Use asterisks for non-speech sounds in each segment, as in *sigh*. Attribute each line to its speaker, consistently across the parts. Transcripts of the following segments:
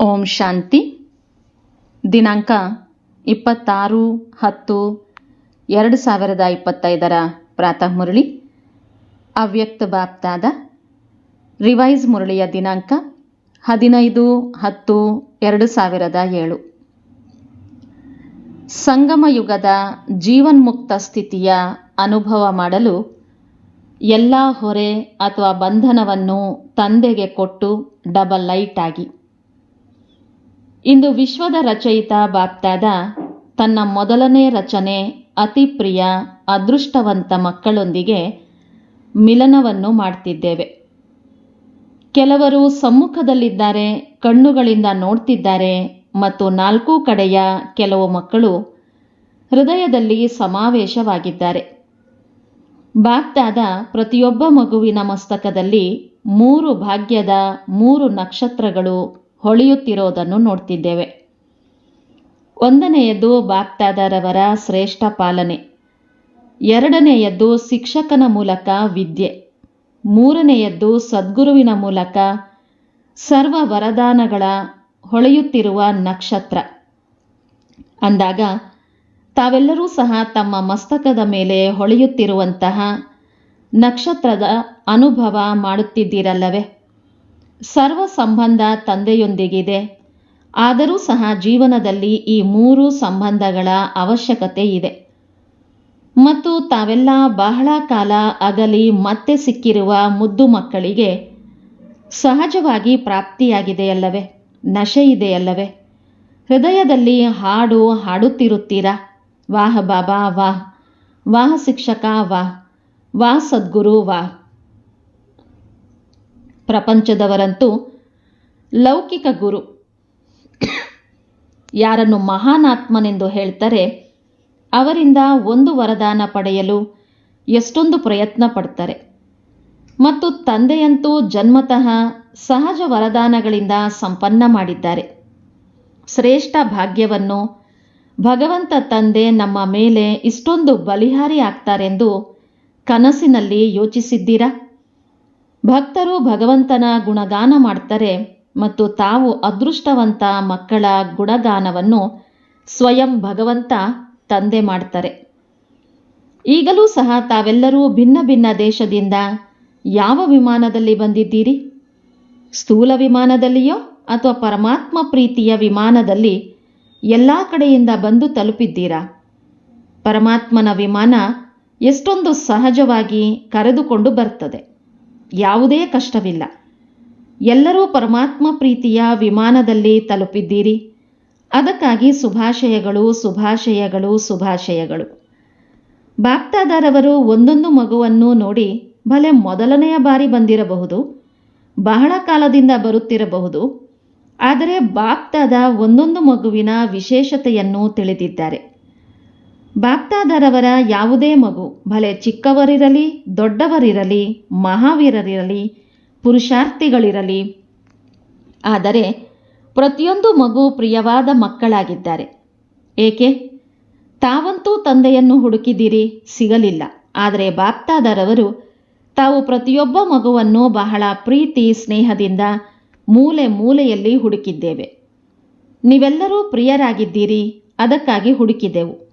Speaker 1: ಓಂ ಶಾಂತಿ. ದಿನಾಂಕ ಇಪ್ಪತ್ತಾರು ಹತ್ತು ಎರಡು ಸಾವಿರದ ಇಪ್ಪತ್ತೈದರ ಪ್ರಾತಃ ಮುರಳಿ. ಅವ್ಯಕ್ತ ಬಾಪ್ತಾದ ರಿವೈಸ್ ಮುರಳಿಯ ದಿನಾಂಕ ಹದಿನೈದು ಹತ್ತು ಎರಡು ಸಾವಿರದ ಏಳು. ಸಂಗಮ ಯುಗದ ಜೀವನ್ಮುಕ್ತ ಸ್ಥಿತಿಯ ಅನುಭವ ಮಾಡಲು ಎಲ್ಲ ಹೊರೆ ಅಥವಾ ಬಂಧನವನ್ನು ತಂದೆಗೆ ಕೊಟ್ಟು ಡಬಲ್ ಲೈಟ್ ಆಗಿ. ಇಂದು ವಿಶ್ವದ ರಚಯಿತ ಬಾಪ್ತಾದ ತನ್ನ ಮೊದಲನೇ ರಚನೆ ಅತಿ ಪ್ರಿಯ, ಅದೃಷ್ಟವಂತ ಮಕ್ಕಳೊಂದಿಗೆ ಮಿಲನವನ್ನು ಮಾಡ್ತಿದ್ದೇವೆ. ಕೆಲವರು ಸಮ್ಮುಖದಲ್ಲಿದ್ದಾರೆ, ಕಣ್ಣುಗಳಿಂದ ನೋಡ್ತಿದ್ದಾರೆ ಮತ್ತು ನಾಲ್ಕೂ ಕಡೆಯ ಕೆಲವು ಮಕ್ಕಳು ಹೃದಯದಲ್ಲಿ ಸಮಾವೇಶವಾಗಿದ್ದಾರೆ. ಬಾಪ್ತಾದ ಪ್ರತಿಯೊಬ್ಬ ಮಗುವಿನ ಮಸ್ತಕದಲ್ಲಿ ಮೂರು ಭಾಗ್ಯದ ಮೂರು ನಕ್ಷತ್ರಗಳು ಹೊಳೆಯುತ್ತಿರೋದನ್ನು ನೋಡ್ತಿದ್ದೇವೆ. ಒಂದನೆಯದು ಬಾಕ್ತಾದಾರವರ ಶ್ರೇಷ್ಠ ಪಾಲನೆ. ಎರಡನೆಯದ್ದು ಶಿಕ್ಷಕನ ಮೂಲಕ ವಿದ್ಯೆ. ಮೂರನೆಯದ್ದು ಸದ್ಗುರುವಿನ ಮೂಲಕ ಸರ್ವ ವರದಾನಗಳ ಹೊಳೆಯುತ್ತಿರುವ ನಕ್ಷತ್ರ. ಅಂದಾಗ ತಾವೆಲ್ಲರೂ ಸಹ ತಮ್ಮ ಮಸ್ತಕದ ಮೇಲೆ ಹೊಳೆಯುತ್ತಿರುವಂತಹ ನಕ್ಷತ್ರದ ಅನುಭವ ಮಾಡುತ್ತಿದ್ದೀರಲ್ಲವೇ? ಸರ್ವ ಸಂಬಂಧ ತಂದೆಯೊಂದಿಗಿದೆ. ಆದರೂ ಸಹ ಜೀವನದಲ್ಲಿ ಈ ಮೂರು ಸಂಬಂಧಗಳ ಅವಶ್ಯಕತೆ ಇದೆ. ಮತ್ತು ತಾವೆಲ್ಲ ಬಹಳ ಕಾಲ ಅಗಲಿ ಮತ್ತೆ ಸಿಕ್ಕಿರುವ ಮುದ್ದು ಮಕ್ಕಳಿಗೆ ಸಹಜವಾಗಿ ಪ್ರಾಪ್ತಿಯಾಗಿದೆಯಲ್ಲವೇ ನಶೆ ಇದೆಯಲ್ಲವೇ ಹೃದಯದಲ್ಲಿ ಹಾಡು ಹಾಡುತ್ತಿರುತ್ತೀರಾ? ವಾಹ ಬಾಬಾ, ವಾಹ್. ವಾಹ ಶಿಕ್ಷಕ, ವಾಹ್. ವಾಹ್ ಸದ್ಗುರು, ವಾಹ್. ಪ್ರಪಂಚದವರಂತೂ ಲೌಕಿಕ ಗುರು. ಯಾರನ್ನು ಮಹಾನಾತ್ಮನೆಂದು ಹೇಳ್ತಾರೆ, ಅವರಿಂದ ಒಂದು ವರದಾನ ಪಡೆಯಲು ಎಷ್ಟೊಂದು ಪ್ರಯತ್ನ ಪಡ್ತಾರೆ. ಮತ್ತು ತಂದೆಯಂತೂ ಜನ್ಮತಃ ಸಹಜ ವರದಾನಗಳಿಂದ ಸಂಪನ್ನ ಮಾಡಿದ್ದಾರೆ. ಶ್ರೇಷ್ಠ ಭಾಗ್ಯವನ್ನು ಭಗವಂತ ತಂದೆ ನಮ್ಮ ಮೇಲೆ ಇಷ್ಟೊಂದು ಬಲಿಹಾರಿ ಆಗ್ತಾರೆಂದು ಕನಸಿನಲ್ಲಿ ಯೋಚಿಸಿದ್ದೀರಾ? ಭಕ್ತರು ಭಗವಂತನ ಗುಣಗಾನ ಮಾಡ್ತಾರೆ ಮತ್ತು ತಾವು ಅದೃಷ್ಟವಂತ ಮಕ್ಕಳ ಗುಣಗಾನವನ್ನು ಸ್ವಯಂ ಭಗವಂತ ತಂದೆ ಮಾಡ್ತಾರೆ. ಈಗಲೂ ಸಹ ತಾವೆಲ್ಲರೂ ಭಿನ್ನ ಭಿನ್ನ ದೇಶದಿಂದ ಯಾವ ವಿಮಾನದಲ್ಲಿ ಬಂದಿದ್ದೀರಿ? ಸ್ಥೂಲ ವಿಮಾನದಲ್ಲಿಯೋ ಅಥವಾ ಪರಮಾತ್ಮ ಪ್ರೀತಿಯ ವಿಮಾನದಲ್ಲಿ ಎಲ್ಲ ಕಡೆಯಿಂದ ಬಂದು ತಲುಪಿದ್ದೀರಾ? ಪರಮಾತ್ಮನ ವಿಮಾನ ಎಷ್ಟೊಂದು ಸಹಜವಾಗಿ ಕರೆದುಕೊಂಡು ಬರ್ತದೆ. ಯಾವುದೇ ಕಷ್ಟವಿಲ್ಲ. ಎಲ್ಲರೂ ಪರಮಾತ್ಮ ಪ್ರೀತಿಯ ವಿಮಾನದಲ್ಲಿ ತಲುಪಿದ್ದೀರಿ. ಅದಕ್ಕಾಗಿ ಶುಭಾಶಯಗಳು ಶುಭಾಶಯಗಳು ಶುಭಾಶಯಗಳು. ಬಾಕ್ತಾದಾರವರು ಒಂದೊಂದು ಮಗುವನ್ನು ನೋಡಿ ಭಲೆ ಮೊದಲನೆಯ ಬಾರಿ ಬಂದಿರಬಹುದು, ಬಹಳ ಕಾಲದಿಂದ ಬರುತ್ತಿರಬಹುದು, ಆದರೆ ಬಾಕ್ತಾದ ಒಂದೊಂದು ಮಗುವಿನ ವಿಶೇಷತೆಯನ್ನು ತಿಳಿದಿದ್ದಾರೆ. ಬಾಪ್ತಾದರವರ ಯಾವುದೇ ಮಗು, ಭಲೆ ಚಿಕ್ಕವರಿರಲಿ, ದೊಡ್ಡವರಿರಲಿ, ಮಹಾವೀರರಿರಲಿ, ಪುರುಷಾರ್ಥಿಗಳಿರಲಿ. ಆದರೆ ಪ್ರತಿಯೊಂದು ಮಗು ಪ್ರಿಯವಾದ ಮಕ್ಕಳಾಗಿದ್ದಾರೆ. ಏಕೆ? ತಾವಂತೂ ತಂದೆಯನ್ನು ಹುಡುಕಿದಿರಿ ಸಿಗಲಿಲ್ಲ. ಆದರೆ ಬಾಪ್ತಾದರವರು ತಾವು ಪ್ರತಿಯೊಬ್ಬ ಮಗುವನ್ನು ಬಹಳ ಪ್ರೀತಿ ಸ್ನೇಹದಿಂದ ಮೂಲೆ ಮೂಲೆಯಲ್ಲಿ ಹುಡುಕಿದ್ದೇವೆ. ನೀವೆಲ್ಲರೂ ಪ್ರಿಯರಾಗಿದ್ದೀರಿ, ಅದಕ್ಕಾಗಿ ಹುಡುಕಿದೆವು.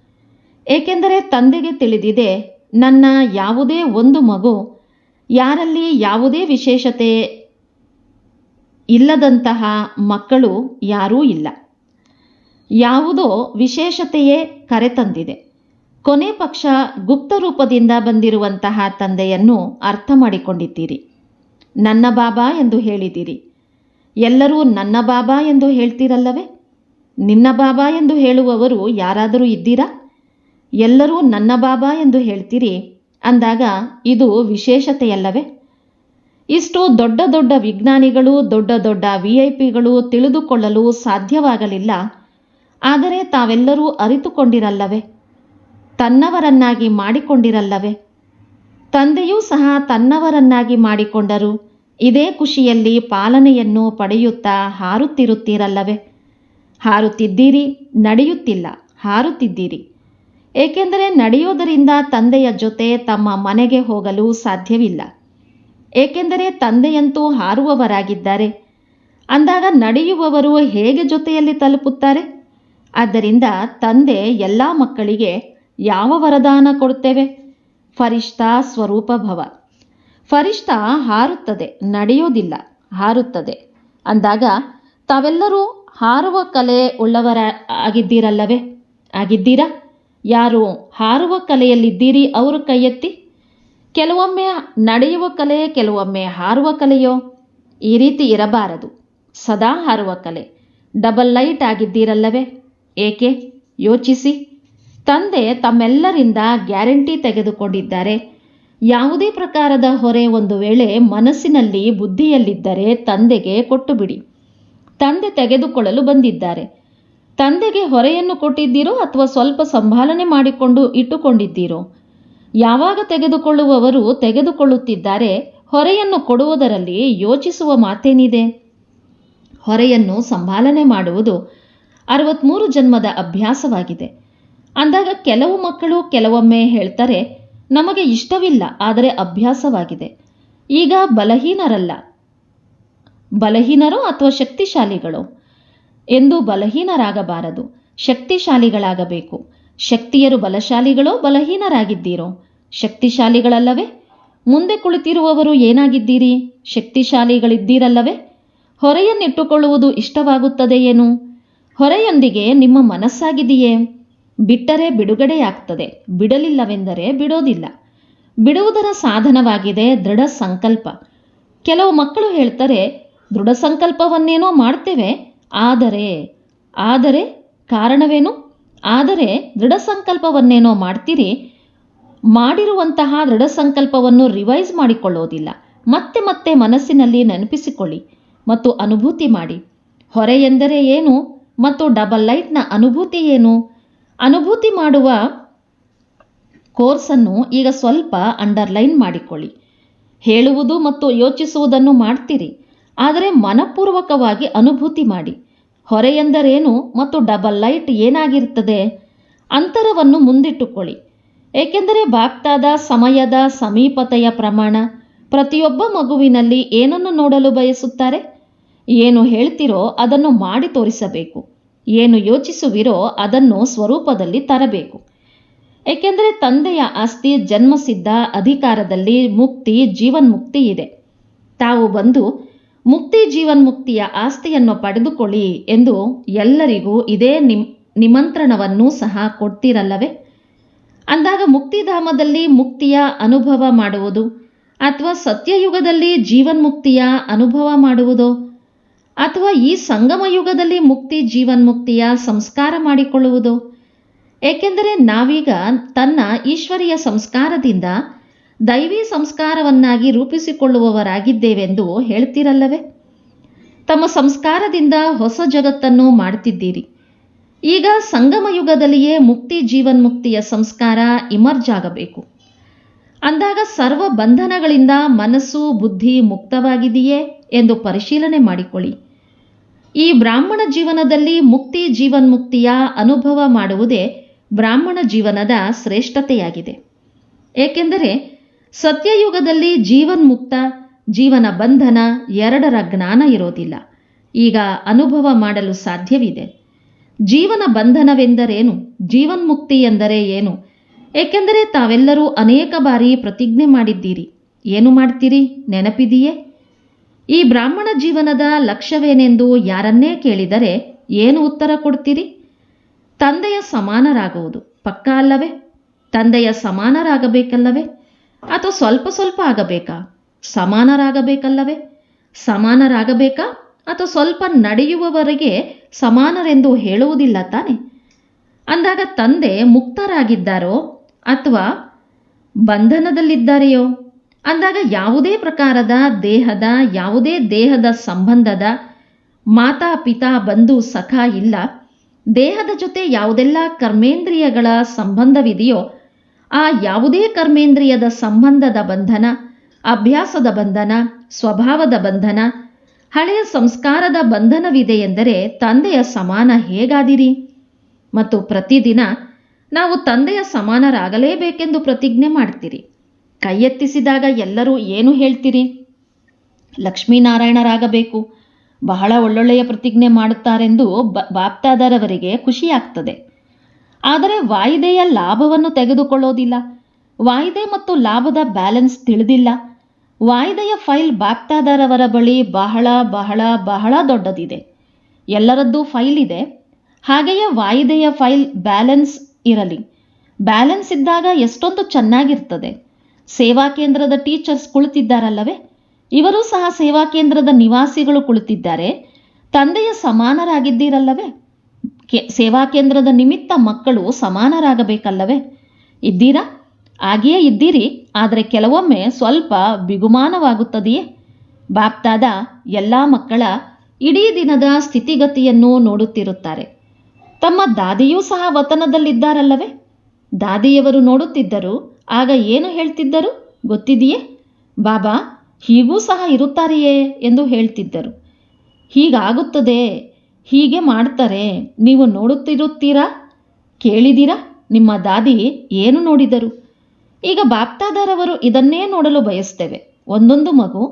Speaker 1: ಏಕೆಂದರೆ ತಂದೆಗೆ ತಿಳಿದಿದೆ, ನನ್ನ ಯಾವುದೇ ಒಂದು ಮಗು ಯಾರಲ್ಲಿ ಯಾವುದೇ ವಿಶೇಷತೆ ಇಲ್ಲದಂತಹ ಮಕ್ಕಳು ಯಾರೂ ಇಲ್ಲ. ಯಾವುದೋ ವಿಶೇಷತೆಯೇ ಕರೆತಂದಿದೆ. ಕೊನೆ ಪಕ್ಷ ಗುಪ್ತ ರೂಪದಿಂದ ಬಂದಿರುವಂತಹ ತಂದೆಯನ್ನು ಅರ್ಥ ಮಾಡಿಕೊಂಡಿದ್ದೀರಿ. ನನ್ನ ಬಾಬಾ ಎಂದು ಹೇಳಿದಿರಿ ಎಲ್ಲರೂ ನನ್ನ ಬಾಬಾ ಎಂದು ಹೇಳ್ತೀರಲ್ಲವೇ? ನಿನ್ನ ಬಾಬಾ ಎಂದು ಹೇಳುವವರು ಯಾರಾದರೂ ಇದ್ದೀರಾ? ಎಲ್ಲರೂ ನನ್ನ ಬಾಬಾ ಎಂದು ಹೇಳ್ತೀರಿ? ಅಂದಾಗ ಇದು ವಿಶೇಷತೆಯಲ್ಲವೇ? ಇಷ್ಟು ದೊಡ್ಡ ದೊಡ್ಡ ವಿಜ್ಞಾನಿಗಳು, ದೊಡ್ಡ ದೊಡ್ಡ ವಿ ಐ ಪಿಗಳು ತಿಳಿದುಕೊಳ್ಳಲು ಸಾಧ್ಯವಾಗಲಿಲ್ಲ. ಆದರೆ ತಾವೆಲ್ಲರೂ ಅರಿತುಕೊಂಡಿರಲ್ಲವೇ? ತನ್ನವರನ್ನಾಗಿ ಮಾಡಿಕೊಂಡಿರಲ್ಲವೇ? ತಂದೆಯೂ ಸಹ ತನ್ನವರನ್ನಾಗಿ ಮಾಡಿಕೊಂಡರು. ಇದೇ ಖುಷಿಯಲ್ಲಿ ಪಾಲನೆಯನ್ನು ಪಡೆಯುತ್ತಾ ಹಾರುತ್ತಿರುತ್ತೀರಲ್ಲವೆ? ಹಾರುತ್ತಿದ್ದೀರಿ, ನಡೆಯುತ್ತಿಲ್ಲ, ಹಾರುತ್ತಿದ್ದೀರಿ. ಏಕೆಂದರೆ ನಡೆಯೋದರಿಂದ ತಂದೆಯ ಜೊತೆ ತಮ್ಮ ಮನೆಗೆ ಹೋಗಲು ಸಾಧ್ಯವಿಲ್ಲ. ಏಕೆಂದರೆ ತಂದೆಯಂತೂ ಹಾರುವವರಾಗಿದ್ದಾರೆ. ಅಂದಾಗ ನಡೆಯುವವರು ಹೇಗೆ ಜೊತೆಯಲ್ಲಿ ತಲುಪುತ್ತಾರೆ? ಆದ್ದರಿಂದ ತಂದೆ ಎಲ್ಲ ಮಕ್ಕಳಿಗೆ ಯಾವ ವರದಾನ ಕೊಡುತ್ತೇವೆ? ಫರಿಷ್ಠಾ ಸ್ವರೂಪ ಭವ ಫರಿಷ್ಠ ಹಾರುತ್ತದೆ ನಡೆಯೋದಿಲ್ಲ ಹಾರುತ್ತದೆ. ಅಂದಾಗ ತಾವೆಲ್ಲರೂ ಹಾರುವ ಕಲೆ ಉಳ್ಳವರ ಆಗಿದ್ದೀರಲ್ಲವೇ ಆಗಿದ್ದೀರಾ? ಯಾರು ಹಾರುವ ಕಲೆಯಲ್ಲಿದ್ದೀರಿ ಅವರು ಕೈಯೆತ್ತಿ? ಕೆಲವೊಮ್ಮೆ ನಡೆಯುವ ಕಲೆ ಕೆಲವೊಮ್ಮೆ ಹಾರುವ ಕಲೆಯೋ? ಈ ರೀತಿ ಇರಬಾರದು. ಸದಾ ಹಾರುವ ಕಲೆ. ಡಬಲ್ ಲೈಟ್ ಆಗಿದ್ದೀರಲ್ಲವೇ? ಏಕೆ? ಯೋಚಿಸಿ. ತಂದೆ ತಮ್ಮೆಲ್ಲರಿಂದ ಗ್ಯಾರಂಟಿ ತೆಗೆದುಕೊಂಡಿದ್ದಾರೆ. ಯಾವುದೇ ಪ್ರಕಾರದ ಹೊರೆ ಒಂದು ವೇಳೆ ಮನಸ್ಸಿನಲ್ಲಿ ಬುದ್ಧಿಯಲ್ಲಿದ್ದರೆ ತಂದೆಗೆ ಕೊಟ್ಟು ಬಿಡಿ ತಂದೆ ತೆಗೆದುಕೊಳ್ಳಲು ಬಂದಿದ್ದಾರೆ. ತಂದೆಗೆ ಹೊರೆಯನ್ನು ಕೊಟ್ಟಿದ್ದೀರೋ ಅಥವಾ ಸ್ವಲ್ಪ ಸಂಭಾಲನೆ ಮಾಡಿಕೊಂಡು ಇಟ್ಟುಕೊಂಡಿದ್ದೀರೋ? ಯಾವಾಗ ತೆಗೆದುಕೊಳ್ಳುವವರು ತೆಗೆದುಕೊಳ್ಳುತ್ತಿದ್ದಾರೆ, ಹೊರೆಯನ್ನು ಕೊಡುವುದರಲ್ಲಿ ಯೋಚಿಸುವ ಮಾತೇನಿದೆ? ಹೊರೆಯನ್ನು ಸಂಭಾಲನೆ ಮಾಡುವುದು ಅರವತ್ಮೂರು ಜನ್ಮದ ಅಭ್ಯಾಸವಾಗಿದೆ. ಅಂದಾಗ ಕೆಲವು ಮಕ್ಕಳು ಕೆಲವೊಮ್ಮೆ ಹೇಳ್ತಾರೆ, ನಮಗೆ ಇಷ್ಟವಿಲ್ಲ, ಆದರೆ ಅಭ್ಯಾಸವಾಗಿದೆ. ಈಗ ಬಲಹೀನರಲ್ಲ. ಬಲಹೀನರೋ ಅಥವಾ ಶಕ್ತಿಶಾಲಿಗಳು? ಎಂದು ಬಲಹೀನರಾಗಬಾರದು. ಶಕ್ತಿಶಾಲಿಗಳಾಗಬೇಕು. ಶಕ್ತಿಯರು ಬಲಶಾಲಿಗಳೋ ಬಲಹೀನರಾಗಿದ್ದೀರೋ? ಶಕ್ತಿಶಾಲಿಗಳಲ್ಲವೇ? ಮುಂದೆ ಕುಳಿತಿರುವವರು ಏನಾಗಿದ್ದೀರಿ? ಶಕ್ತಿಶಾಲಿಗಳಿದ್ದೀರಲ್ಲವೇ? ಹೊರೆಯನ್ನಿಟ್ಟುಕೊಳ್ಳುವುದು ಇಷ್ಟವಾಗುತ್ತದೆಯೇನು ಹೊರೆಯೊಂದಿಗೆ ನಿಮ್ಮ ಮನಸ್ಸಾಗಿದೆಯೇ? ಬಿಟ್ಟರೆ ಬಿಡುಗಡೆಯಾಗ್ತದೆ. ಬಿಡಲಿಲ್ಲವೆಂದರೆ ಬಿಡೋದಿಲ್ಲ. ಬಿಡುವುದರ ಸಾಧನವಾಗಿದೆ ದೃಢ ಸಂಕಲ್ಪ ಕೆಲವು ಮಕ್ಕಳು ಹೇಳ್ತಾರೆ ದೃಢ ಸಂಕಲ್ಪವನ್ನೇನೋ ಮಾಡ್ತೇವೆ ಆದರೆ ಆದರೆ ಕಾರಣವೇನು? ಆದರೆ ದೃಢ ಸಂಕಲ್ಪವನ್ನೇನೋ ಮಾಡ್ತೀರಿ? ಮಾಡಿರುವಂತಹ ದೃಢ ಸಂಕಲ್ಪವನ್ನು ರಿವೈಸ್ ಮಾಡಿಕೊಳ್ಳೋದಿಲ್ಲ. ಮತ್ತೆ ಮತ್ತೆ ಮನಸ್ಸಿನಲ್ಲಿ ನೆನಪಿಸಿಕೊಳ್ಳಿ ಮತ್ತು ಅನುಭೂತಿ ಮಾಡಿ. ಹೊರೆ ಎಂದರೆ ಏನು ಮತ್ತು ಡಬಲ್ ಲೈಟ್ನ ಅನುಭೂತಿ ಏನು? ಅನುಭೂತಿ ಮಾಡುವ ಕೋರ್ಸನ್ನು ಈಗ ಸ್ವಲ್ಪ ಅಂಡರ್ಲೈನ್ ಮಾಡಿಕೊಳ್ಳಿ. ಹೇಳುವುದು ಮತ್ತು ಯೋಚಿಸುವುದನ್ನು ಮಾಡ್ತೀರಿ. ಆದರೆ ಮನಪೂರ್ವಕವಾಗಿ ಅನುಭೂತಿ ಮಾಡಿ. ಹೊರೆ ಎಂದರೇನು ಮತ್ತು ಡಬಲ್ ಲೈಟ್ ಏನಾಗಿರುತ್ತದೆ? ಅಂತರವನ್ನು ಮುಂದಿಟ್ಟುಕೊಳ್ಳಿ. ಏಕೆಂದರೆ ಬಾಗ್ತಾದ ಸಮಯದ, ಸಮೀಪತೆಯ ಪ್ರಮಾಣ ಪ್ರತಿಯೊಬ್ಬ ಮಗುವಿನಲ್ಲಿ ಏನನ್ನು ನೋಡಲು ಬಯಸುತ್ತಾರೆ? ಏನು ಹೇಳ್ತಿರೋ ಅದನ್ನು ಮಾಡಿ ತೋರಿಸಬೇಕು. ಏನು ಯೋಚಿಸುವಿರೋ ಅದನ್ನು ಸ್ವರೂಪದಲ್ಲಿ ತರಬೇಕು. ಏಕೆಂದರೆ ತಂದೆಯ ಆಸ್ತಿ, ಜನ್ಮಸಿದ್ಧ ಅಧಿಕಾರದಲ್ಲಿ ಮುಕ್ತಿ, ಜೀವನ್ಮುಕ್ತಿ ಇದೆ. ತಾವು ಬಂದು ಮುಕ್ತಿ ಜೀವನ್ಮುಕ್ತಿಯ ಆಸ್ತಿಯನ್ನು ಪಡೆದುಕೊಳ್ಳಿ ಎಂದು ಎಲ್ಲರಿಗೂ ಇದೇ ನಿಮ್, ನಿಮಂತ್ರಣವನ್ನೂ ಸಹ ಕೊಡ್ತೀರಲ್ಲವೇ? ಅಂದಾಗ ಮುಕ್ತಿಧಾಮದಲ್ಲಿ ಮುಕ್ತಿಯ ಅನುಭವ ಮಾಡುವುದು ಅಥವಾ ಸತ್ಯಯುಗದಲ್ಲಿ ಜೀವನ್ಮುಕ್ತಿಯ ಅನುಭವ ಮಾಡುವುದೋ? ಅಥವಾ ಈ ಸಂಗಮ ಯುಗದಲ್ಲಿ ಮುಕ್ತಿ ಜೀವನ್ಮುಕ್ತಿಯ ಸಂಸ್ಕಾರ ಮಾಡಿಕೊಳ್ಳುವುದು? ಏಕೆಂದರೆ ನಾವೀಗ ತನ್ನ ಈಶ್ವರಿಯ ಸಂಸ್ಕಾರದಿಂದ ದೈವಿ ಸಂಸ್ಕಾರವನ್ನಾಗಿ ರೂಪಿಸಿಕೊಳ್ಳುವವರಾಗಿದ್ದೇವೆಂದು ಹೇಳ್ತಿರಲ್ಲವೇ? ತಮ್ಮ ಸಂಸ್ಕಾರದಿಂದ ಹೊಸ ಜಗತ್ತನ್ನು ಮಾಡ್ತಿದ್ದೀರಿ. ಈಗ ಸಂಗಮ ಯುಗದಲ್ಲಿಯೇ ಮುಕ್ತಿ ಜೀವನ್ಮುಕ್ತಿಯ ಸಂಸ್ಕಾರ ಇಮರ್ಜ್ ಆಗಬೇಕು. ಅಂದಾಗ ಸರ್ವ ಬಂಧನಗಳಿಂದ ಮನಸ್ಸು ಬುದ್ಧಿ ಮುಕ್ತವಾಗಿದೆಯೇ ಎಂದು ಪರಿಶೀಲನೆ ಮಾಡಿಕೊಳ್ಳಿ. ಈ ಬ್ರಾಹ್ಮಣ ಜೀವನದಲ್ಲಿ ಮುಕ್ತಿ ಜೀವನ್ಮುಕ್ತಿಯ ಅನುಭವ ಮಾಡುವುದೇ ಬ್ರಾಹ್ಮಣ ಜೀವನದ ಶ್ರೇಷ್ಠತೆಯಾಗಿದೆ. ಏಕೆಂದರೆ ಸತ್ಯಯುಗದಲ್ಲಿ ಜೀವನ್ಮುಕ್ತ, ಜೀವನ ಬಂಧನ ಎರಡರ ಜ್ಞಾನ ಇರೋದಿಲ್ಲ. ಈಗ ಅನುಭವ ಮಾಡಲು ಸಾಧ್ಯವಿದೆ. ಜೀವನ ಬಂಧನವೆಂದರೇನು? ಜೀವನ್ಮುಕ್ತಿ ಎಂದರೆ ಏನು? ಏಕೆಂದರೆ ತಾವೆಲ್ಲರೂ ಅನೇಕ ಬಾರಿ ಪ್ರತಿಜ್ಞೆ ಮಾಡಿದ್ದೀರಿ. ಏನು ಮಾಡ್ತೀರಿ? ನೆನಪಿದೆಯೇ? ಈ ಬ್ರಾಹ್ಮಣ ಜೀವನದ ಲಕ್ಷ್ಯವೇನೆಂದು ಯಾರನ್ನೇ ಕೇಳಿದರೆ ಏನು ಉತ್ತರ ಕೊಡ್ತೀರಿ? ತಂದೆಯ ಸಮಾನರಾಗುವುದು. ಪಕ್ಕ ಅಲ್ಲವೇ? ತಂದೆಯ ಸಮಾನರಾಗಬೇಕಲ್ಲವೇ? ಅಥವಾ ಸ್ವಲ್ಪ ಸ್ವಲ್ಪ ಆಗಬೇಕಾ? ಸಮಾನರಾಗಬೇಕಲ್ಲವೇ? ಸಮಾನರಾಗಬೇಕಾ? ಅಥವಾ ಸ್ವಲ್ಪ ನಡೆಯುವವರೆಗೆ ಸಮಾನರೆಂದು ಹೇಳುವುದಿಲ್ಲ ತಾನೆ? ಅಂದಾಗ ತಂದೆ ಮುಕ್ತರಾಗಿದ್ದಾರೋ ಅಥವಾ ಬಂಧನದಲ್ಲಿದ್ದಾರೆಯೋ? ಅಂದಾಗ ಯಾವುದೇ ಪ್ರಕಾರದ ದೇಹದ, ಯಾವುದೇ ದೇಹದ ಸಂಬಂಧದ ಮಾತಾ ಪಿತಾ ಬಂಧು ಸಖ ಇಲ್ಲ. ದೇಹದ ಜೊತೆ ಯಾವುದೆಲ್ಲ ಕರ್ಮೇಂದ್ರಿಯಗಳ ಸಂಬಂಧವಿದೆಯೋ ಆ ಯಾವುದೇ ಕರ್ಮೇಂದ್ರಿಯದ ಸಂಬಂಧದ ಬಂಧನ, ಅಭ್ಯಾಸದ ಬಂಧನ, ಸ್ವಭಾವದ ಬಂಧನ, ಹಳೆಯ ಸಂಸ್ಕಾರದ ಬಂಧನವಿದೆ ಎಂದರೆ ತಂದೆಯ ಸಮಾನ ಹೇಗಾದಿರಿ? ಮತ್ತು ಪ್ರತಿದಿನ ನಾವು ತಂದೆಯ ಸಮಾನರಾಗಲೇಬೇಕೆಂದು ಪ್ರತಿಜ್ಞೆ ಮಾಡ್ತೀರಿ. ಕೈ ಎತ್ತಿಸಿದಾಗ ಎಲ್ಲರೂ ಏನು ಹೇಳ್ತೀರಿ? ಲಕ್ಷ್ಮೀನಾರಾಯಣರಾಗಬೇಕು, ಬಹಳ ಒಳ್ಳೊಳ್ಳೆಯ ಪ್ರತಿಜ್ಞೆ ಮಾಡುತ್ತಾರೆಂದು ಬ, ಬಾಪ್ತಾದರವರಿಗೆ ಖುಷಿಯಾಗ್ತದೆ. ಆದರೆ ವಾಯಿದೆಯ ಲಾಭವನ್ನು ತೆಗೆದುಕೊಳ್ಳೋದಿಲ್ಲ. ವಾಯಿದೆ ಮತ್ತು ಲಾಭದ ಬ್ಯಾಲೆನ್ಸ್ ತಿಳಿದಿಲ್ಲ. ವಾಯಿದೆಯ ಫೈಲ್ ಬಾಕ್ತಾದಾರವರ ಬಳಿ ಬಹಳ ಬಹಳ ಬಹಳ ದೊಡ್ಡದಿದೆ. ಎಲ್ಲರದ್ದೂ ಫೈಲ್ ಇದೆ. ಹಾಗೆಯೇ ವಾಯಿದೆಯ ಫೈಲ್ ಬ್ಯಾಲೆನ್ಸ್ ಇರಲಿ. ಬ್ಯಾಲೆನ್ಸ್ ಇದ್ದಾಗ ಎಷ್ಟೊಂದು ಚೆನ್ನಾಗಿರ್ತದೆ. ಸೇವಾ ಕೇಂದ್ರದ ಟೀಚರ್ಸ್ ಕುಳಿತಿದ್ದಾರಲ್ಲವೇ? ಇವರು ಸಹ ಸೇವಾ ಕೇಂದ್ರದ ನಿವಾಸಿಗಳು ಕುಳಿತಿದ್ದಾರೆ. ತಂದೆಯ ಸಮಾನರಾಗಿದ್ದೀರಲ್ಲವೇ? ಕೆ, ಸೇವಾ ಕೇಂದ್ರದ ನಿಮಿತ್ತ ಮಕ್ಕಳು ಸಮಾನರಾಗಬೇಕಲ್ಲವೇ? ಇದ್ದೀರಾ? ಹಾಗೆಯೇ ಇದ್ದೀರಿ, ಆದರೆ ಕೆಲವೊಮ್ಮೆ ಸ್ವಲ್ಪ ಬಿಗುಮಾನವಾಗುತ್ತದೆಯೇ? ಬಾಪ್ತಾದ ಎಲ್ಲ ಮಕ್ಕಳ ಇಡೀ ದಿನದ ಸ್ಥಿತಿಗತಿಯನ್ನು ನೋಡುತ್ತಿರುತ್ತಾರೆ. ತಮ್ಮ ದಾದಿಯೂ ಸಹ ವತನದಲ್ಲಿದ್ದಾರಲ್ಲವೇ? ದಾದಿಯವರು ನೋಡುತ್ತಿದ್ದರು, ಆಗ ಏನು ಹೇಳ್ತಿದ್ದರು ಗೊತ್ತಿದೆಯೇ? ಬಾಬಾ, ಹೀಗೂ ಸಹ ಇರುತ್ತಾರೆಯೇ ಎಂದು ಹೇಳ್ತಿದ್ದರು. ಹೀಗಾಗುತ್ತದೆ ಹೀಗೆ ಮಾಡ್ತಾರೆ. ನೀವು ನೋಡುತ್ತಿರುತ್ತೀರಾ? ಕೇಳಿದಿರಾ? ನಿಮ್ಮ ದಾದಿ ಏನು ನೋಡಿದರು? ಈಗ ಬಾಪ್ತಾದರವರು ಇದನ್ನೇ ನೋಡಲು ಬಯಸ್ತೇವೆ. ಒಂದೊಂದು ಮಗು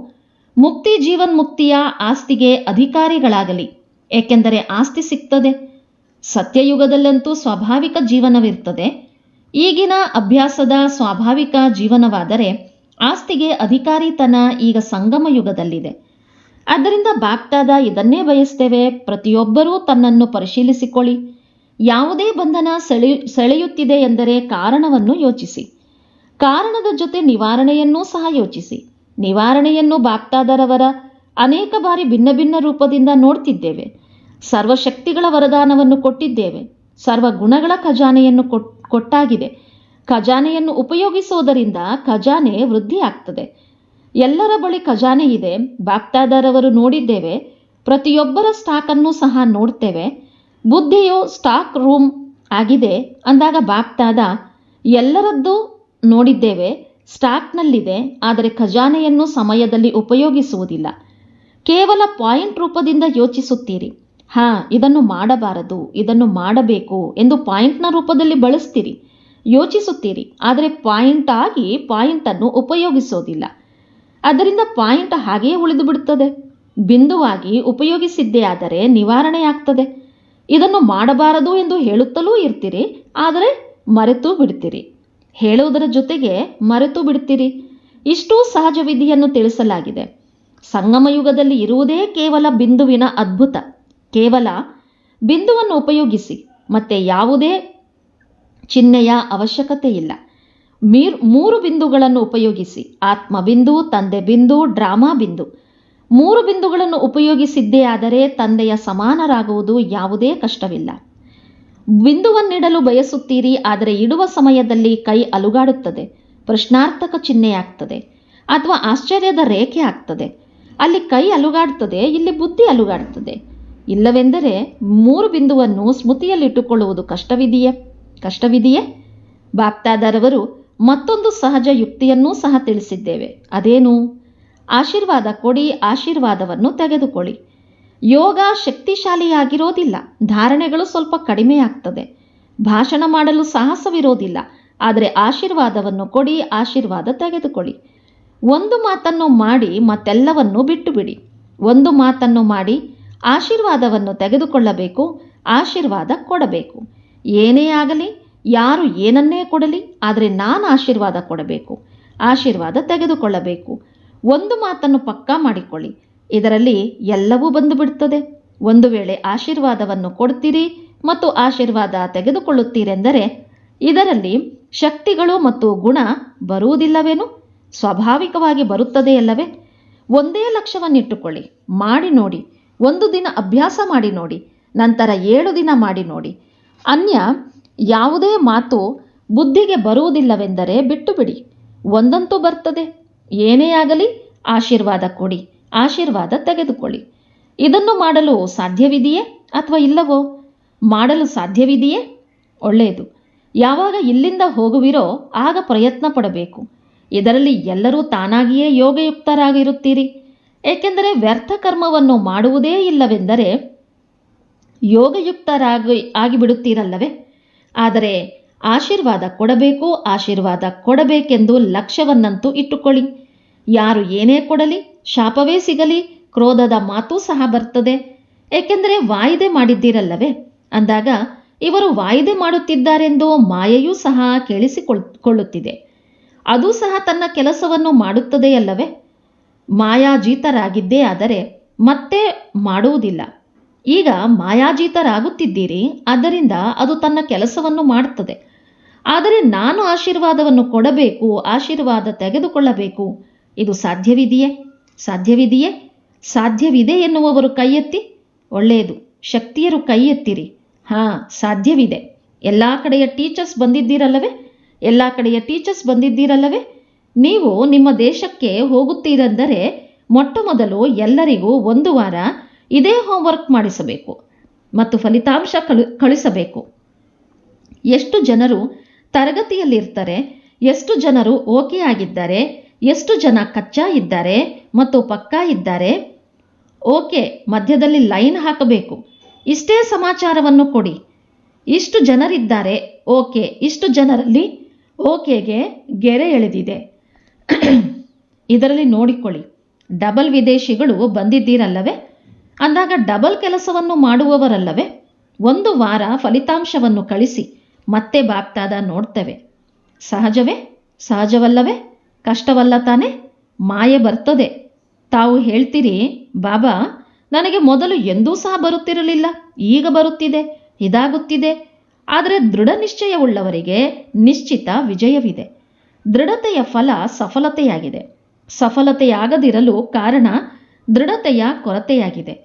Speaker 1: ಮುಕ್ತಿ ಜೀವನ್ ಮುಕ್ತಿಯ ಆಸ್ತಿಗೆ ಅಧಿಕಾರಿಗಳಾಗಲಿ. ಏಕೆಂದರೆ ಆಸ್ತಿ ಸಿಗ್ತದೆ. ಸತ್ಯಯುಗದಲ್ಲಂತೂ ಸ್ವಾಭಾವಿಕ ಜೀವನವಿರ್ತದೆ. ಈಗಿನ ಅಭ್ಯಾಸದ ಸ್ವಾಭಾವಿಕ ಜೀವನವಾದರೆ ಆಸ್ತಿಗೆ ಅಧಿಕಾರಿತನ ಈಗ ಸಂಗಮ ಯುಗದಲ್ಲಿದೆ. ಆದ್ದರಿಂದ ಬಾಗ್ತಾದ ಇದನ್ನೇ ಬಯಸ್ತೇವೆ. ಪ್ರತಿಯೊಬ್ಬರೂ ತನ್ನನ್ನು ಪರಿಶೀಲಿಸಿಕೊಳ್ಳಿ. ಯಾವುದೇ ಬಂಧನ ಸೆಳೆ, ಸೆಳೆಯುತ್ತಿದೆ ಎಂದರೆ ಕಾರಣವನ್ನು ಯೋಚಿಸಿ. ಕಾರಣದ ಜೊತೆ ನಿವಾರಣೆಯನ್ನೂ ಸಹ ಯೋಚಿಸಿ. ನಿವಾರಣೆಯನ್ನು ಬಾಗ್ತಾದರವರ ಅನೇಕ ಬಾರಿ ಭಿನ್ನ ಭಿನ್ನ ರೂಪದಿಂದ ನೋಡ್ತಿದ್ದೇವೆ. ಸರ್ವಶಕ್ತಿಗಳ ವರದಾನವನ್ನು ಕೊಟ್ಟಿದ್ದೇವೆ. ಸರ್ವ ಗುಣಗಳ ಖಜಾನೆಯನ್ನು ಕೊಟ್, ಕೊಟ್ಟಾಗಿದೆ. ಖಜಾನೆಯನ್ನು ಉಪಯೋಗಿಸುವುದರಿಂದ ಖಜಾನೆ ವೃದ್ಧಿ ಆಗ್ತದೆ ಎಲ್ಲರ ಬಳಿ ಖಜಾನೆ ಇದೆ, ಬಾಪ್ತಾದರವರು ನೋಡಿದ್ದೇವೆ, ಪ್ರತಿಯೊಬ್ಬರ ಸ್ಟಾಕನ್ನು ಸಹ ನೋಡ್ತೇವೆ, ಬುದ್ಧಿಯು ಸ್ಟಾಕ್ ರೂಮ್ ಆಗಿದೆ ಅಂದಾಗ ಬಾಗ್ತಾದ ಎಲ್ಲರದ್ದು ನೋಡಿದ್ದೇವೆ, ಸ್ಟಾಕ್ನಲ್ಲಿದೆ, ಆದರೆ ಖಜಾನೆಯನ್ನು ಸಮಯದಲ್ಲಿ ಉಪಯೋಗಿಸುವುದಿಲ್ಲ, ಕೇವಲ ಪಾಯಿಂಟ್ ರೂಪದಿಂದ ಯೋಚಿಸುತ್ತೀರಿ, ಹಾ, ಇದನ್ನು ಮಾಡಬಾರದು, ಇದನ್ನು ಮಾಡಬೇಕು ಎಂದು ಪಾಯಿಂಟ್ನ ರೂಪದಲ್ಲಿ ಬಳಸ್ತೀರಿ, ಯೋಚಿಸುತ್ತೀರಿ, ಆದರೆ ಪಾಯಿಂಟ್ ಆಗಿ ಪಾಯಿಂಟನ್ನು ಉಪಯೋಗಿಸೋದಿಲ್ಲ. ಅದರಿಂದ ಪಾಯಿಂಟ್ ಹಾಗೆಯೇ ಉಳಿದು ಬಿಡುತ್ತದೆ. ಬಿಂದುವಾಗಿ ಉಪಯೋಗಿಸಿದ್ದೇ ಆದರೆ ನಿವಾರಣೆಯಾಗ್ತದೆ. ಇದನ್ನು ಮಾಡಬಾರದು ಎಂದು ಹೇಳುತ್ತಲೂ ಇರ್ತೀರಿ, ಆದರೆ ಮರೆತು ಬಿಡ್ತೀರಿ. ಹೇಳುವುದರ ಜೊತೆಗೆ ಮರೆತು ಬಿಡ್ತೀರಿ. ಇಷ್ಟೂ ಸಹಜ ವಿಧಿಯನ್ನು ತಿಳಿಸಲಾಗಿದೆ. ಸಂಗಮ ಯುಗದಲ್ಲಿ ಇರುವುದೇ ಕೇವಲ ಬಿಂದುವಿನ ಅದ್ಭುತ. ಕೇವಲ ಬಿಂದುವನ್ನು ಉಪಯೋಗಿಸಿ, ಮತ್ತೆ ಯಾವುದೇ ಚಿಹ್ನೆಯ ಅವಶ್ಯಕತೆ ಇಲ್ಲ ಮೀರ್ ಮೂರು ಬಿಂದುಗಳನ್ನು ಉಪಯೋಗಿಸಿ. ಆತ್ಮ ಬಿಂದು, ತಂದೆ ಬಿಂದು, ಡ್ರಾಮಾ ಬಿಂದು. ಮೂರು ಬಿಂದುಗಳನ್ನು ಉಪಯೋಗಿಸಿದ್ದೇ ಆದರೆ ತಂದೆಯ ಸಮಾನರಾಗುವುದು ಯಾವುದೇ ಕಷ್ಟವಿಲ್ಲ. ಬಿಂದುವನ್ನಿಡಲು ಬಯಸುತ್ತೀರಿ ಆದರೆ ಇಡುವ ಸಮಯದಲ್ಲಿ ಕೈ ಅಲುಗಾಡುತ್ತದೆ. ಪ್ರಶ್ನಾರ್ಥಕ ಚಿಹ್ನೆಯಾಗ್ತದೆ ಅಥವಾ ಆಶ್ಚರ್ಯದ ರೇಖೆ ಆಗ್ತದೆ. ಅಲ್ಲಿ ಕೈ ಅಲುಗಾಡ್ತದೆ ಇಲ್ಲಿ ಬುದ್ಧಿ ಅಲುಗಾಡ್ತದೆ ಇಲ್ಲವೆಂದರೆ ಮೂರು ಬಿಂದುವನ್ನು ಸ್ಮೃತಿಯಲ್ಲಿಟ್ಟುಕೊಳ್ಳುವುದು ಕಷ್ಟವಿದೆಯೇ? ಕಷ್ಟವಿದೆಯೇ? ಬಾಪ್ತಾದರವರು ಮತ್ತೊಂದು ಸಹಜ ಯುಕ್ತಿಯನ್ನೂ ಸಹ ತಿಳಿಸಿದ್ದೇವೆ. ಅದೇನು? ಆಶೀರ್ವಾದ ಕೊಡಿ, ಆಶೀರ್ವಾದವನ್ನು ತೆಗೆದುಕೊಳ್ಳಿ. ಯೋಗ ಶಕ್ತಿಶಾಲಿಯಾಗಿರೋದಿಲ್ಲ. ಧಾರಣೆಗಳು ಸ್ವಲ್ಪ ಕಡಿಮೆಯಾಗ್ತದೆ. ಭಾಷಣ ಮಾಡಲು ಸಾಹಸವಿರೋದಿಲ್ಲ. ಆದರೆ ಆಶೀರ್ವಾದವನ್ನು ಕೊಡಿ, ಆಶೀರ್ವಾದ ತೆಗೆದುಕೊಳ್ಳಿ. ಒಂದು ಮಾತನ್ನು ಮಾಡಿ ಮತ್ತೆಲ್ಲವನ್ನು ಬಿಟ್ಟು ಬಿಡಿ ಒಂದು ಮಾತನ್ನು ಮಾಡಿ ಆಶೀರ್ವಾದವನ್ನು ತೆಗೆದುಕೊಳ್ಳಬೇಕು, ಆಶೀರ್ವಾದ ಕೊಡಬೇಕು. ಏನೇ ಆಗಲಿ ಯಾರು ಏನನ್ನೇ ಕೊಡಲಿ, ಆದರೆ ನಾನು ಆಶೀರ್ವಾದ ಕೊಡಬೇಕು. ಆಶೀರ್ವಾದ ತೆಗೆದುಕೊಳ್ಳಬೇಕು. ಒಂದು ಮಾತನ್ನು ಪಕ್ಕಾ ಮಾಡಿಕೊಳ್ಳಿ. ಇದರಲ್ಲಿ ಎಲ್ಲವೂ ಬಂದು ಬಿಡುತ್ತದೆ ಒಂದು ವೇಳೆ ಆಶೀರ್ವಾದವನ್ನು ಕೊಡ್ತೀರಿ ಮತ್ತು ಆಶೀರ್ವಾದ ತೆಗೆದುಕೊಳ್ಳುತ್ತೀರೆಂದರೆ, ಇದರಲ್ಲಿ ಶಕ್ತಿಗಳು ಮತ್ತು ಗುಣ ಬರುವುದಿಲ್ಲವೇನು? ಸ್ವಾಭಾವಿಕವಾಗಿ ಬರುತ್ತದೆಯಲ್ಲವೇ ಒಂದೇ ಲಕ್ಷ್ಯವನ್ನಿಟ್ಟುಕೊಳ್ಳಿ. ಮಾಡಿ ನೋಡಿ. ಒಂದು ದಿನ ಅಭ್ಯಾಸ ಮಾಡಿ ನೋಡಿ. ನಂತರ ಏಳು ದಿನ ಮಾಡಿ ನೋಡಿ. ಅನ್ಯ ಯಾವುದೇ ಮಾತು ಬುದ್ಧಿಗೆ ಬರುವುದಿಲ್ಲವೆಂದರೆ ಬಿಟ್ಟು ಬಿಡಿ ಒಂದಂತೂ ಬರ್ತದೆ. ಏನೇ ಆಗಲಿ ಆಶೀರ್ವಾದ ಕೊಡಿ, ಆಶೀರ್ವಾದ ತೆಗೆದುಕೊಳ್ಳಿ. ಇದನ್ನು ಮಾಡಲು ಸಾಧ್ಯವಿದೆಯೇ ಅಥವಾ ಇಲ್ಲವೋ? ಮಾಡಲು ಸಾಧ್ಯವಿದೆಯೇ? ಒಳ್ಳೆಯದು. ಯಾವಾಗ ಇಲ್ಲಿಂದ ಹೋಗುವಿರೋ ಆಗ ಪ್ರಯತ್ನ ಪಡಬೇಕು ಇದರಲ್ಲಿ ಎಲ್ಲರೂ ತಾನಾಗಿಯೇ ಯೋಗಯುಕ್ತರಾಗಿರುತ್ತೀರಿ. ಏಕೆಂದರೆ ವ್ಯರ್ಥ ಕರ್ಮವನ್ನು ಮಾಡುವುದೇ ಇಲ್ಲವೆಂದರೆ ಯೋಗಯುಕ್ತರಾಗಿ, ಆಗಿಬಿಡುತ್ತೀರಲ್ಲವೇ? ಆದರೆ ಆಶೀರ್ವಾದ ಕೊಡಬೇಕು ಆಶೀರ್ವಾದ ಕೊಡಬೇಕೆಂದು ಲಕ್ಷ್ಯವನ್ನಂತೂ ಇಟ್ಟುಕೊಳ್ಳಿ. ಯಾರು ಏನೇ ಕೊಡಲಿ, ಶಾಪವೇ ಸಿಗಲಿ, ಕ್ರೋಧದ ಮಾತೂ ಸಹ ಬರ್ತದೆ. ಏಕೆಂದರೆ ವಾಯಿದೆ ಮಾಡಿದ್ದೀರಲ್ಲವೇ? ಅಂದಾಗ ಇವರು ವಾಯಿದೆ ಮಾಡುತ್ತಿದ್ದಾರೆಂದು ಮಾಯೆಯೂ ಸಹ ಕೇಳಿಸಿಕೊಳ್ಳುತ್ತಿದೆ. ಅದು ಸಹ ತನ್ನ ಕೆಲಸವನ್ನು ಮಾಡುತ್ತದೆಯಲ್ಲವೇ? ಮಾಯಾಜೀತರಾಗಿದ್ದೇ ಆದರೆ ಮತ್ತೆ ಮಾಡುವುದಿಲ್ಲ. ಈಗ ಮಾಯಾಜೀತರಾಗುತ್ತಿದ್ದೀರಿ ಆದ್ದರಿಂದ ಅದು ತನ್ನ ಕೆಲಸವನ್ನು ಮಾಡುತ್ತದೆ. ಆದರೆ ನಾನು ಆಶೀರ್ವಾದವನ್ನು ಕೊಡಬೇಕು, ಆಶೀರ್ವಾದ ತೆಗೆದುಕೊಳ್ಳಬೇಕು. ಇದು ಸಾಧ್ಯವಿದೆಯೇ? ಸಾಧ್ಯವಿದೆಯೇ? ಸಾಧ್ಯವಿದೆ ಎನ್ನುವವರು ಕೈ ಎತ್ತಿ ಒಳ್ಳೆಯದು, ಶಕ್ತಿಯರು ಕೈ ಎತ್ತಿರಿ ಹಾಂ, ಸಾಧ್ಯವಿದೆ. ಎಲ್ಲ ಕಡೆಯ ಟೀಚರ್ಸ್ ಬಂದಿದ್ದೀರಲ್ಲವೇ? ಎಲ್ಲ ಕಡೆಯ ಟೀಚರ್ಸ್ ಬಂದಿದ್ದೀರಲ್ಲವೇ? ನೀವು ನಿಮ್ಮ ದೇಶಕ್ಕೆ ಹೋಗುತ್ತೀರೆಂದರೆ ಮೊಟ್ಟ ಮೊದಲು ಎಲ್ಲರಿಗೂ ಒಂದು ವಾರ ಇದೇ ಹೋಮ್ವರ್ಕ್ ಮಾಡಿಸಬೇಕು ಮತ್ತು ಫಲಿತಾಂಶ ಕಳು ಕಳಿಸಬೇಕು ಎಷ್ಟು ಜನರು ತರಗತಿಯಲ್ಲಿರ್ತಾರೆ, ಎಷ್ಟು ಜನರು ಓಕೆ ಆಗಿದ್ದಾರೆ, ಎಷ್ಟು ಜನ ಕಚ್ಚಾ ಇದ್ದಾರೆ ಮತ್ತು ಪಕ್ಕಾ ಇದ್ದಾರೆ, ಓಕೆ ಮಧ್ಯದಲ್ಲಿ ಲೈನ್ ಹಾಕಬೇಕು. ಇಷ್ಟೇ ಸಮಾಚಾರವನ್ನು ಕೊಡಿ. ಇಷ್ಟು ಜನರಿದ್ದಾರೆ, ಓಕೆ. ಇಷ್ಟು ಜನರಲ್ಲಿ ಓಕೆಗೆ ಗೆರೆ ಎಳೆದಿದೆ. *clears throat* ಇದರಲ್ಲಿ ನೋಡಿಕೊಳ್ಳಿ. ಡಬಲ್ ವಿದೇಶಿಗಳು ಬಂದಿದ್ದೀರಲ್ಲವೇ? ಅಂದಾಗ ಡಬಲ್ ಕೆಲಸವನ್ನು ಮಾಡುವವರಲ್ಲವೇ? ಒಂದು ವಾರ ಫಲಿತಾಂಶವನ್ನು ಕಳಿಸಿ ಮತ್ತೆ ಬಾಗ್ತಾದ ನೋಡ್ತೇವೆ. ಸಹಜವೇ? ಸಹಜವಲ್ಲವೇ? ಕಷ್ಟವಲ್ಲ ತಾನೇ? ಮಾಯೆ ಬರ್ತದೆ. ತಾವು ಹೇಳ್ತೀರಿ, ಬಾಬಾ, ನನಗೆ ಮೊದಲು ಎಂದೂ ಸಹ ಬರುತ್ತಿರಲಿಲ್ಲ. ಈಗ ಬರುತ್ತಿದೆ, ಇದಾಗುತ್ತಿದೆ. ಆದರೆ ದೃಢ ನಿಶ್ಚಯವುಳ್ಳವರಿಗೆ ನಿಶ್ಚಿತ ವಿಜಯವಿದೆ. ದೃಢತೆಯ ಫಲ ಸಫಲತೆಯಾಗಿದೆ. ಸಫಲತೆಯಾಗದಿರಲು ಕಾರಣ ದೃಢತೆಯ ಕೊರತೆಯಾಗಿದೆ.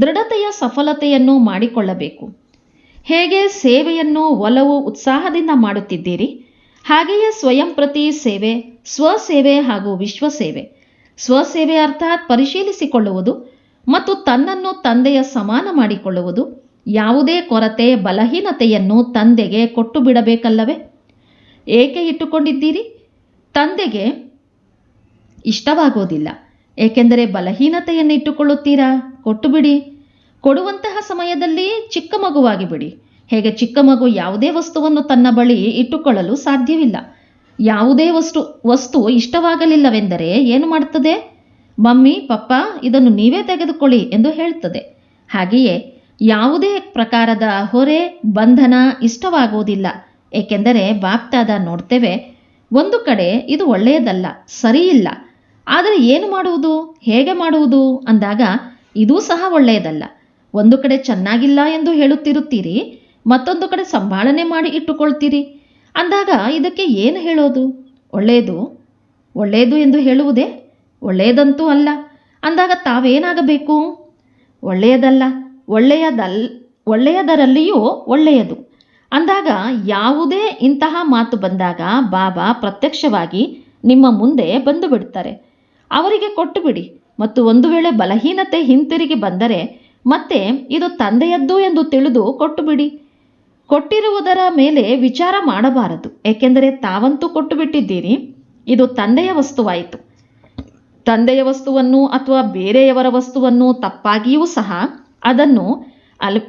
Speaker 1: ದೃಢತೆಯ ಸಫಲತೆಯನ್ನು ಮಾಡಿಕೊಳ್ಳಬೇಕು. ಹೇಗೆ ಸೇವೆಯನ್ನು ಒಲವು, ಉತ್ಸಾಹದಿಂದ ಮಾಡುತ್ತಿದ್ದೀರಿ? ಹಾಗೆಯೇ ಸ್ವಯಂ ಪ್ರತಿ ಸೇವೆ, ಸ್ವಸೇವೆ ಹಾಗೂ ವಿಶ್ವಸೇವೆ. ಸ್ವಸೇವೆ ಅರ್ಥಾತ್ ಪರಿಶೀಲಿಸಿಕೊಳ್ಳುವುದು ಮತ್ತು ತನ್ನನ್ನು ತಂದೆಯ ಸಮಾನ ಮಾಡಿಕೊಳ್ಳುವುದು. ಯಾವುದೇ ಕೊರತೆ, ಬಲಹೀನತೆಯನ್ನು ತಂದೆಗೆ ಕೊಟ್ಟು ಬಿಡಬೇಕಲ್ಲವೇ ಏಕೆ ಇಟ್ಟುಕೊಂಡಿದ್ದೀರಿ? ತಂದೆಗೆ ಇಷ್ಟವಾಗೋದಿಲ್ಲ. ಏಕೆಂದರೆ ಬಲಹೀನತೆಯನ್ನು ಇಟ್ಟುಕೊಳ್ಳುತ್ತೀರಾ ಕೊಟ್ಟು ಬಿಡಿ. ಕೊಡುವಂತಹ ಸಮಯದಲ್ಲಿ ಚಿಕ್ಕ ಮಗುವಾಗಿ ಬಿಡಿ. ಹೇಗೆ ಚಿಕ್ಕ ಮಗು ಯಾವುದೇ ವಸ್ತುವನ್ನು ತನ್ನ ಬಳಿ ಇಟ್ಟುಕೊಳ್ಳಲು ಸಾಧ್ಯವಿಲ್ಲ. ಯಾವುದೇ ವಸ್ತು ವಸ್ತು ಇಷ್ಟವಾಗಲಿಲ್ಲವೆಂದರೆ ಏನು ಮಾಡುತ್ತದೆ ಮಮ್ಮಿ, ಪಪ್ಪ, ಇದನ್ನು ನೀವೇ ತೆಗೆದುಕೊಳ್ಳಿ ಎಂದು ಹೇಳ್ತದೆ. ಹಾಗೆಯೇ ಯಾವುದೇ ಪ್ರಕಾರದ ಹೊರೆ, ಬಂಧನ ಇಷ್ಟವಾಗುವುದಿಲ್ಲ. ಏಕೆಂದರೆ ಬಾಪ್ತಾದ ನೋಡ್ತೇವೆ, ಒಂದು ಕಡೆ ಇದು ಒಳ್ಳೆಯದಲ್ಲ, ಸರಿಯಿಲ್ಲ. ಆದರೆ ಏನು ಮಾಡುವುದು? ಹೇಗೆ ಮಾಡುವುದು? ಅಂದಾಗ ಇದೂ ಸಹ ಒಳ್ಳೆಯದಲ್ಲ. ಒಂದು ಕಡೆ ಚೆನ್ನಾಗಿಲ್ಲ ಎಂದು ಹೇಳುತ್ತಿರುತ್ತೀರಿ, ಮತ್ತೊಂದು ಕಡೆ ಸಂಭಾಳನೆ ಮಾಡಿ ಇಟ್ಟುಕೊಳ್ತೀರಿ. ಅಂದಾಗ ಇದಕ್ಕೆ ಏನು ಹೇಳೋದು? ಒಳ್ಳೆಯದು? ಒಳ್ಳೆಯದು ಎಂದು ಹೇಳುವುದೇ? ಒಳ್ಳೆಯದಂತೂ ಅಲ್ಲ. ಅಂದಾಗ ತಾವೇನಾಗಬೇಕು? ಒಳ್ಳೆಯದಲ್ಲ, ಒಳ್ಳೆಯದಲ್, ಒಳ್ಳೆಯದರಲ್ಲಿಯೂ ಒಳ್ಳೆಯದು. ಅಂದಾಗ ಯಾವುದೇ ಇಂತಹ ಮಾತು ಬಂದಾಗ ಬಾಬಾ ಪ್ರತ್ಯಕ್ಷವಾಗಿ ನಿಮ್ಮ ಮುಂದೆ ಬಂದು ಬಿಡ್ತಾರೆ. ಅವರಿಗೆ ಕೊಟ್ಟು ಬಿಡಿ. ಮತ್ತು ಒಂದು ವೇಳೆ ಬಲಹೀನತೆ ಹಿಂತಿರುಗಿ ಬಂದರೆ ಮತ್ತೆ ಇದು ತಂದೆಯದ್ದು ಎಂದು ತಿಳಿದು ಕೊಟ್ಟು ಬಿಡಿ ಕೊಟ್ಟಿರುವುದರ ಮೇಲೆ ವಿಚಾರ ಮಾಡಬಾರದು. ಏಕೆಂದರೆ ತಾವಂತೂ ಕೊಟ್ಟು ಬಿಟ್ಟಿದ್ದೀರಿ ಇದು ತಂದೆಯ ವಸ್ತುವಾಯಿತು. ತಂದೆಯ ವಸ್ತುವನ್ನು ಅಥವಾ ಬೇರೆಯವರ ವಸ್ತುವನ್ನು ತಪ್ಪಾಗಿಯೂ ಸಹ ಅದನ್ನು ಅಲ್,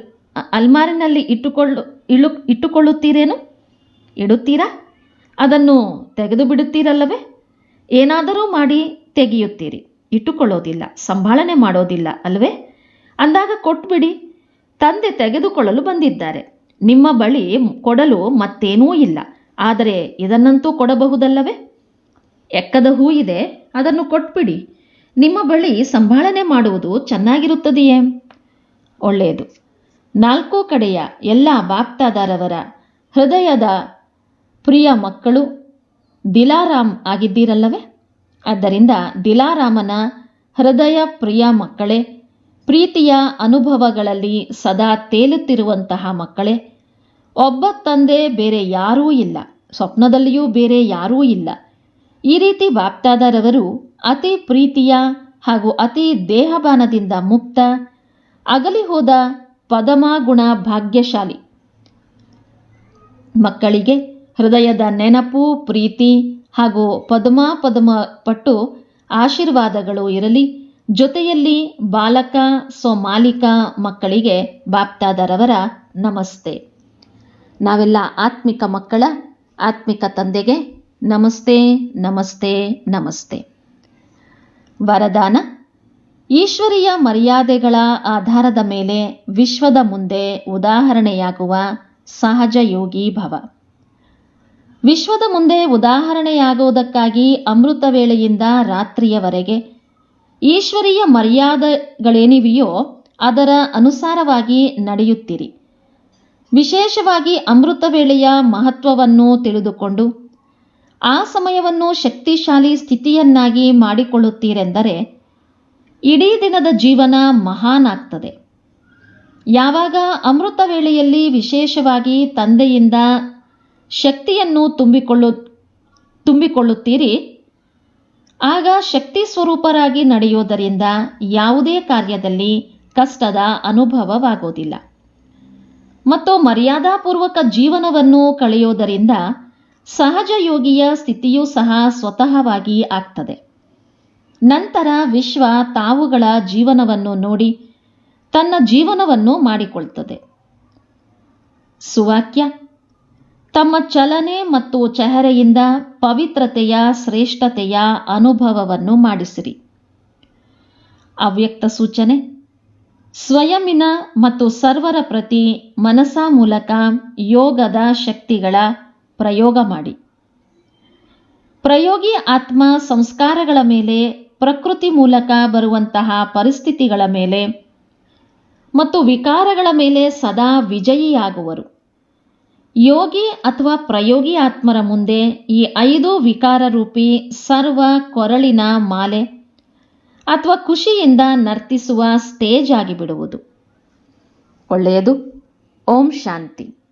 Speaker 1: ಅಲ್ಮಾರಿನಲ್ಲಿ ಇಟ್ಟುಕೊಳ್ಳು, ಇಳು, ಇಟ್ಟುಕೊಳ್ಳುತ್ತೀರೇನು? ಇಡುತ್ತೀರಾ? ಅದನ್ನು ತೆಗೆದು ಬಿಡುತ್ತೀರಲ್ಲವೇ ಏನಾದರೂ ಮಾಡಿ ತೆಗೆಯುತ್ತೀರಿ. ಇಟ್ಟುಕೊಳ್ಳೋದಿಲ್ಲ ಸಂಭಾಳನೆ ಮಾಡೋದಿಲ್ಲ, ಅಲ್ವೇ? ಅಂದಾಗ ಕೊಟ್ಬಿಡಿ, ತಂದೆ ತೆಗೆದುಕೊಳ್ಳಲು ಬಂದಿದ್ದಾರೆ. ನಿಮ್ಮ ಬಳಿ ಕೊಡಲು ಮತ್ತೇನೂ ಇಲ್ಲ. ಆದರೆ ಇದನ್ನಂತೂ ಕೊಡಬಹುದಲ್ಲವೇ? ಎಕ್ಕದ ಹೂ ಇದೆ, ಅದನ್ನು ಕೊಟ್ಬಿಡಿ. ನಿಮ್ಮ ಬಳಿ ಸಂಭಾಳನೆ ಮಾಡುವುದು ಚೆನ್ನಾಗಿರುತ್ತದೆಯೇ? ಒಳ್ಳೆಯದು. ನಾಲ್ಕೋ ಕಡೆಯ ಎಲ್ಲ ಬಾಪ್ತಾದಾರವರ ಹೃದಯದ ಪ್ರಿಯ ಮಕ್ಕಳು ದಿಲಾರಾಮ್ ಆಗಿದ್ದೀರಲ್ಲವೇ? ಆದ್ದರಿಂದ ದಿಲಾರಾಮನ ಹೃದಯ ಪ್ರಿಯ ಮಕ್ಕಳೇ, ಪ್ರೀತಿಯ ಅನುಭವಗಳಲ್ಲಿ ಸದಾ ತೇಲುತ್ತಿರುವಂತಹ ಮಕ್ಕಳೇ, ಒಬ್ಬ ತಂದೆ ಬೇರೆ ಯಾರೂ ಇಲ್ಲ, ಸ್ವಪ್ನದಲ್ಲಿಯೂ ಬೇರೆ ಯಾರೂ ಇಲ್ಲ. ಈ ರೀತಿ ಬಾಪ್ತಾದರವರು ಅತಿ ಪ್ರೀತಿಯ ಹಾಗೂ ಅತಿ ದೇಹಬಾನದಿಂದ ಮುಕ್ತ, ಅಗಲಿ ಹೋದ ಪದಮಾಗುಣ ಭಾಗ್ಯಶಾಲಿ ಮಕ್ಕಳಿಗೆ ಹೃದಯದ ನೆನಪು, ಪ್ರೀತಿ ಹಾಗೂ ಪದ್ಮ ಪದ್ಮ ಪಟ್ಟು ಆಶೀರ್ವಾದಗಳು ಇರಲಿ. ಜೊತೆಯಲ್ಲಿ ಬಾಲಕ, ಸ್ವಮಾಲಿಕ ಮಕ್ಕಳಿಗೆ ಬಾಪ್ತಾದರವರ ನಮಸ್ತೆ. ನಾವೆಲ್ಲ ಆತ್ಮಿಕ ಮಕ್ಕಳ, ಆತ್ಮಿಕ ತಂದೆಗೆ ನಮಸ್ತೆ ನಮಸ್ತೆ ನಮಸ್ತೆ. ವರದಾನ, ಈಶ್ವರೀಯ ಮರ್ಯಾದೆಗಳ ಆಧಾರದ ಮೇಲೆ ವಿಶ್ವದ ಮುಂದೆ ಉದಾಹರಣೆಯಾಗುವ ಸಹಜ ಯೋಗಿ ಭವ. ವಿಶ್ವದ ಮುಂದೆ ಉದಾಹರಣೆಯಾಗುವುದಕ್ಕಾಗಿ ಅಮೃತ ವೇಳೆಯಿಂದ ರಾತ್ರಿಯವರೆಗೆ. ಈಶ್ವರೀಯ ಮರ್ಯಾದೆಗಳೇನಿವೆಯೋ ಅದರ ಅನುಸಾರವಾಗಿ ನಡೆಯುತ್ತಿರಿ. ವಿಶೇಷವಾಗಿ ಅಮೃತ ವೇಳೆಯ ಮಹತ್ವವನ್ನು ತಿಳಿದುಕೊಂಡು, ಆ ಸಮಯವನ್ನು ಶಕ್ತಿಶಾಲಿ ಸ್ಥಿತಿಯನ್ನಾಗಿ ಮಾಡಿಕೊಳ್ಳುತ್ತೀರೆಂದರೆ, ಇಡೀ ದಿನದ ಜೀವನ ಮಹಾನ್ ಆಗ್ತದೆ ಯಾವಾಗ ಅಮೃತ ವೇಳೆಯಲ್ಲಿ ವಿಶೇಷವಾಗಿ ತಂದೆಯಿಂದ ಶಕ್ತಿಯನ್ನು ತುಂಬಿಕೊಳ್ಳು, ತುಂಬಿಕೊಳ್ಳುತ್ತೀರಿ? ಆಗ ಶಕ್ತಿ ಸ್ವರೂಪರಾಗಿ ನಡೆಯುವುದರಿಂದ ಯಾವುದೇ ಕಾರ್ಯದಲ್ಲಿ ಕಷ್ಟದ ಅನುಭವವಾಗುವುದಿಲ್ಲ. ಮತ್ತು ಮರ್ಯಾದಾಪೂರ್ವಕ ಜೀವನವನ್ನು ಕಳೆಯುವುದರಿಂದ ಸಹಜ ಯೋಗಿಯ ಸ್ಥಿತಿಯೂ ಸಹ ಸ್ವತಃವಾಗಿ ಆಗ್ತದೆ. ನಂತರ ವಿಶ್ವ ತಾವುಗಳ ಜೀವನವನ್ನು ನೋಡಿ ತನ್ನ ಜೀವನವನ್ನು ಮಾಡಿಕೊಳ್ತದೆ. ಸುವಾಕ್ಯ ತಮ್ಮ ಚಲನೆ ಮತ್ತು ಚೆಹರೆಯಿಂದ ಪವಿತ್ರತೆಯ, ಶ್ರೇಷ್ಠತೆಯ ಅನುಭವವನ್ನು ಮಾಡಿಸಿರಿ. ಅವ್ಯಕ್ತ ಸೂಚನೆ ಸ್ವಯಮಿನ ಮತ್ತು ಸರ್ವರ ಪ್ರತಿ ಮನಸ ಮೂಲಕ ಯೋಗದ ಶಕ್ತಿಗಳ ಪ್ರಯೋಗ ಮಾಡಿ. ಪ್ರಯೋಗಿ ಆತ್ಮ ಸಂಸ್ಕಾರಗಳ ಮೇಲೆ, ಪ್ರಕೃತಿ ಮೂಲಕ ಬರುವಂತಹ ಪರಿಸ್ಥಿತಿಗಳ ಮೇಲೆ ಮತ್ತು ವಿಕಾರಗಳ ಮೇಲೆ ಸದಾ ವಿಜಯಿಯಾಗುವರು. ಯೋಗಿ ಅಥವಾ ಪ್ರಯೋಗಿ ಆತ್ಮರ ಮುಂದೆ ಈ ಐದು ವಿಕಾರ ರೂಪಿ ಸರ್ವ ಕೊರಳಿನ ಮಾಲೆ ಅಥವಾ ಖುಷಿಯಿಂದ ನರ್ತಿಸುವ ಸ್ಟೇಜ್ ಆಗಿಬಿಡುವುದು. ಒಳ್ಳೆಯದು. ಓಂ ಶಾಂತಿ.